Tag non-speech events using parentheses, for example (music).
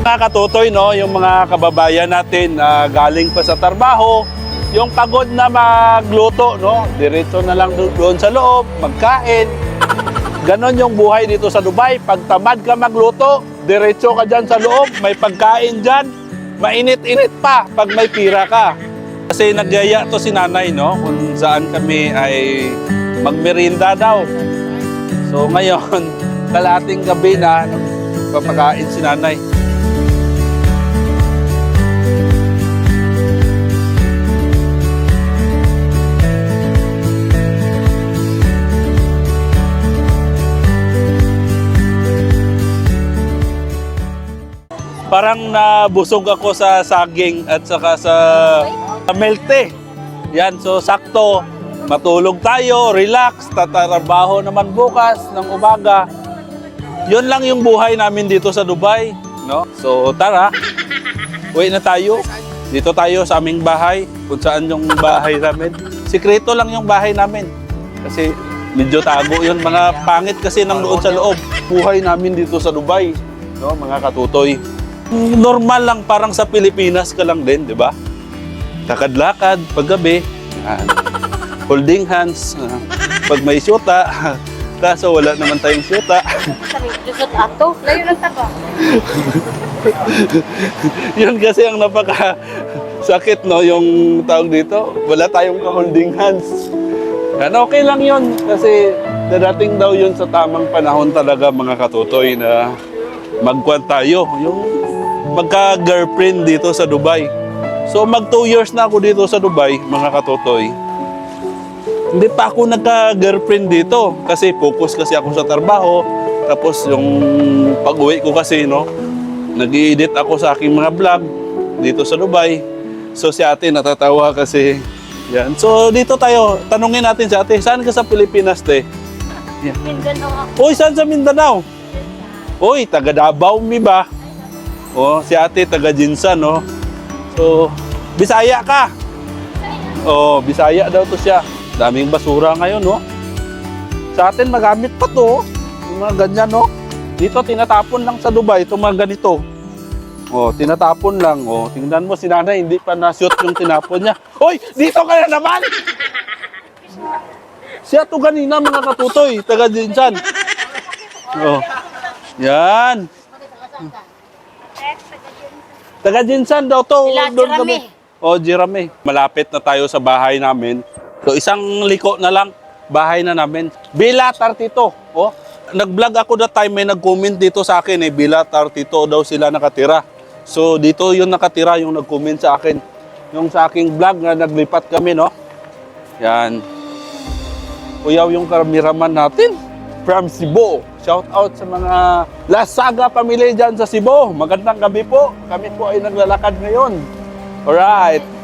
mga katutoy, no, yung mga kababayan natin na galing pa sa trabaho, yung pagod na magluto, no, diretso na lang do- doon sa loob, magkain. (laughs) Ganon yung buhay dito sa Dubai. Pag tamad ka magluto, diretso ka dyan sa loob, may pagkain dyan. Mainit-init pa pag may pira ka. Kasi nagyaya to si nanay, no, kung saan kami ay magmerinda daw. So ngayon, (laughs) kalating gabi na papakain si nanay. Parang nabusog ako sa saging at saka sa, sa melte. Yan, so sakto. Matulog tayo, relax, tatrabaho naman bukas ng umaga. Yun lang yung buhay namin dito sa Dubai, no? So tara, uwi na tayo. Dito tayo sa aming bahay, kung saan yung bahay namin. Sikreto lang yung bahay namin. Kasi medyo tago yun. Mga pangit kasi ng doon sa loob. Buhay namin dito sa Dubai, no? Mga katutoy. Normal lang, parang sa Pilipinas ka lang din, di ba? Lakad-lakad, paggabi, yan. (laughs) holding hands, ah, pag may syuta, (laughs) kaso wala naman tayong syuta. Lusot ato. Layo ng taba. (laughs) Yun kasi ang napaka sakit no yung tawag dito. Wala tayong ka-holding hands. Yan, okay lang yun kasi dadating daw yun sa tamang panahon talaga mga katutoy na magkwan tayo. Yung magka-girlfriend dito sa Dubai. So mag two years na ako dito sa Dubai mga katutoy. Hindi pa ako nagka-girlfriend dito kasi focus kasi ako sa trabaho. Tapos yung pag-uwi ko kasi, no, nag edit ako sa aking mga vlog dito sa Dubai. So si ate natatawa kasi yan. So dito tayo, tanungin natin si ate, saan ka sa Pilipinas, te? Mindanao ako. Uy, saan sa Mindanao? Uy, taga Davao mi ba? Oh, si ate taga Jinsan, no? So, Bisaya ka? Oh, Bisaya daw to siya. Daming basura ngayon, no? Sa atin magamit pa to, oh. yung mga ganyan, no? Dito tinatapon lang sa Dubai itong mga ganito. Oh, tinatapon lang. Oh, tingnan mo si nanay, hindi pa na-shoot yung tinapon niya. Hoy, dito ka na naman! Siya to kanina mga katutoy, taga Jinsan. Oh. Yan. Taga Jinsan daw to. Sila, Doon Jirame. Oh, Jirame. Malapit na tayo sa bahay namin. So isang liko na lang, bahay na namin. Bila Tartito. Oh, nag-vlog ako that time, may nag-comment dito sa akin eh, Bila Tartito daw sila nakatira. So dito yung nakatira, yung nag-comment sa akin. Yung sa aking vlog na naglipat kami, no? Yan. Kuyaw yung kameraman natin from Cebu. Shout out sa mga Lasaga family dyan sa Cebu. Magandang gabi po. Kami po ay naglalakad ngayon. Alright.